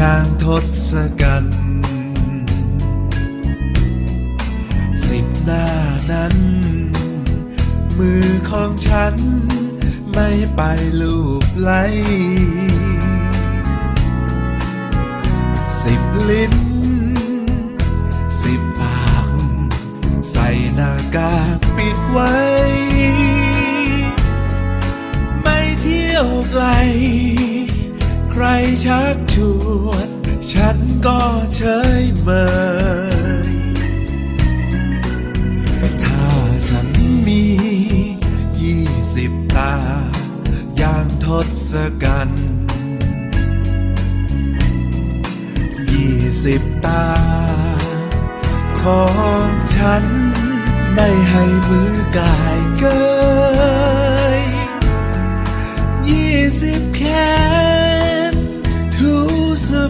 ศกัณฐ์สิบหน้านั้น มือของฉัน ไม่ไปลูบไล้สิบลิ้น สิบปาก ใส่หน้ากากปิดไว้ ไม่เที่ยวไกล ชักชวนฉันก็เฉยเมย ถ้าฉันมียี่สิบตา อย่างทศกัณฐ์ยี่สิบตา ของฉันไม่ให้มือกายเกยยี่สิบแขนทูส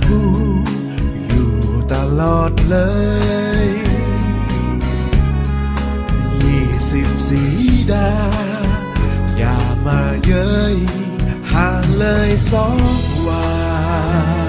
บู อยู่ตลอดเลยยี่สิบสีดา อย่ามาเย้ยห่างเลยสองวัน